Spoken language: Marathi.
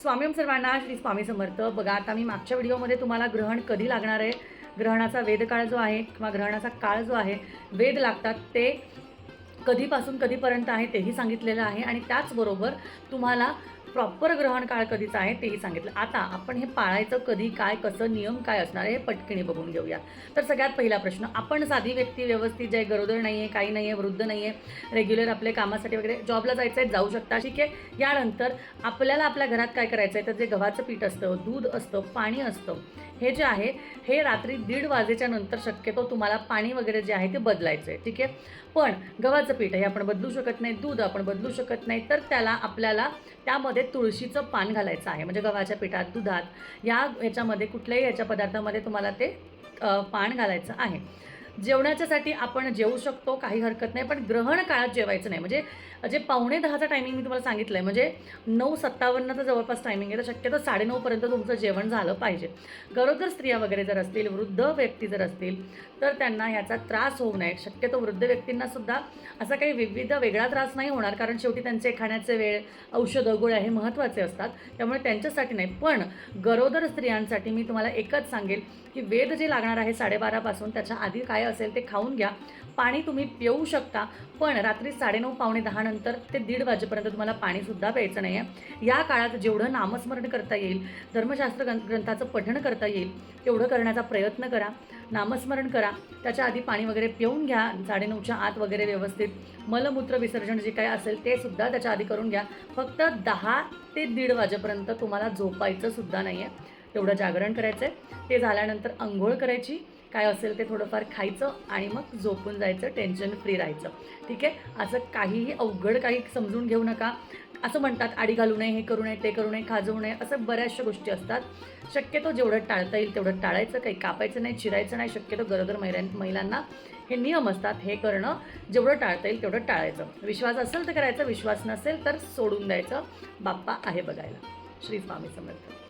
स्वामी सर्वांना श्री स्वामी समर्थ. बघा आता मी मागच्या व्हिडिओमध्ये तुम्हाला ग्रहण कधी लागणार आहे? ग्रहणाचा वेदकाळ जो आहे किंवा ग्रहणाचा काळ जो आहे वेद लागतात ते कधीपासून कधीपर्यंत आहे तेही सांगितलेलं आहे आणि त्याचबरोबर तुम्हाला प्रॉपर ग्रहण काळ कधीचा आहे तेही सांगितलं. आता आपण हे पाळायचं कधी काय कसं नियम काय असणार आहे हे पटकिणी बघून घेऊया तर सगळ्यात पहिला प्रश्न आपण साधी व्यक्ती व्यवस्थित जे गरोदर नाही आहे काही नाही आहे वृद्ध नाही आहे रेग्युलर आपले कामासाठी वगैरे जॉबला जायचं आहे जाऊ शकता ठीक आहे? यानंतर आपल्याला आपल्या घरात काय करायचं आहे तर जे गव्हाचं पीठ असतं दूध असतं पाणी असतं हे जे आहे हे रात्री दीड वाजेच्या नंतर शक्यतो तुम्हाला पाणी वगैरे जे आहे ते बदलायचं आहे ठीक आहे? पण गव्हाचं पीठ हे आपण बदलू शकत नाही दूध आपण बदलू शकत नाही तर त्याला आपल्याला त्यामध्ये तुळशीचं पान घालायचं आहे. म्हणजे गव्हाच्या पिठात दुधात या ह्याच्यामध्ये कुठल्याही याच्या पदार्थामध्ये तुम्हाला ते पान घालायचं आहे. जेवणाच्यासाठी आपण जेवू शकतो काही हरकत नाही पण ग्रहण काळात जेवायचं नाही. म्हणजे जे पावणे दहाचा टायमिंग मी तुम्हाला सांगितलं आहे म्हणजे नऊ सत्तावन्नचं जवळपास टायमिंग आहे तर शक्यतो साडेनऊपर्यंत तुमचं जेवण झालं पाहिजे. गरोदर स्त्रिया वगैरे जर असतील वृद्ध व्यक्ती जर असतील तर त्यांना ह्याचा त्रास होऊ नये. शक्यतो वृद्ध व्यक्तींना सुद्धा असा काही विविध वेगळा त्रास नाही होणार कारण शेवटी त्यांचे खाण्याचे वेळ औषधं गोळ्या हे महत्त्वाचे असतात. त्यामुळे त्यांच्यासाठी नाही. पण गरोदर स्त्रियांसाठी मी तुम्हाला एकच सांगेल की वेद जे लागणार आहे साडेबारापासून त्याच्या आधी काय असेल ते खाऊन घ्या. पाणी तुम्ही पिऊ शकता पण रात्री साडेनऊ पावणे दहा नंतर ते दीड वाजेपर्यंत तुम्हाला पाणीसुद्धा प्यायचं नाही आहे या काळात जेवढं नामस्मरण करता येईल धर्मशास्त्र ग्रं ग्रंथाचं पठण करता येईल तेवढं करण्याचा प्रयत्न करा. नामस्मरण करा. त्याच्या आधी पाणी वगैरे पिऊन घ्या. साडेनऊच्या आत वगैरे व्यवस्थित मलमूत्र विसर्जन जे काय असेल ते सुद्धा त्याच्या आधी करून घ्या. फक्त दहा ते दीड वाजेपर्यंत तुम्हाला झोपायचं सुद्धा नाही आहे तेवढं जागरण करायचं आहे ते झाल्यानंतर आंघोळ करायची. काय असेल ते थोडंफार खायचं आणि मग झोपून जायचं टेन्शन फ्री राहायचं. ठीक आहे? असं काहीही अवघड काही समजून घेऊ नका. असं म्हणतात आडी घालू नये हे करू नये ते करू नये खाजवू नये. असं बऱ्याचशा गोष्टी असतात. शक्यतो जेवढं टाळता येईल तेवढं टाळायचं काही कापायचं नाही चिरायचं नाही. शक्यतो गरोदर महिला महिलांना हे नियम असतात हे करणं जेवढं टाळता येईल तेवढं टाळायचं. विश्वास असेल तर करायचं विश्वास नसेल तर सोडून द्यायचं. बाप्पा आहे बघायला. श्री स्वामी समर्थ.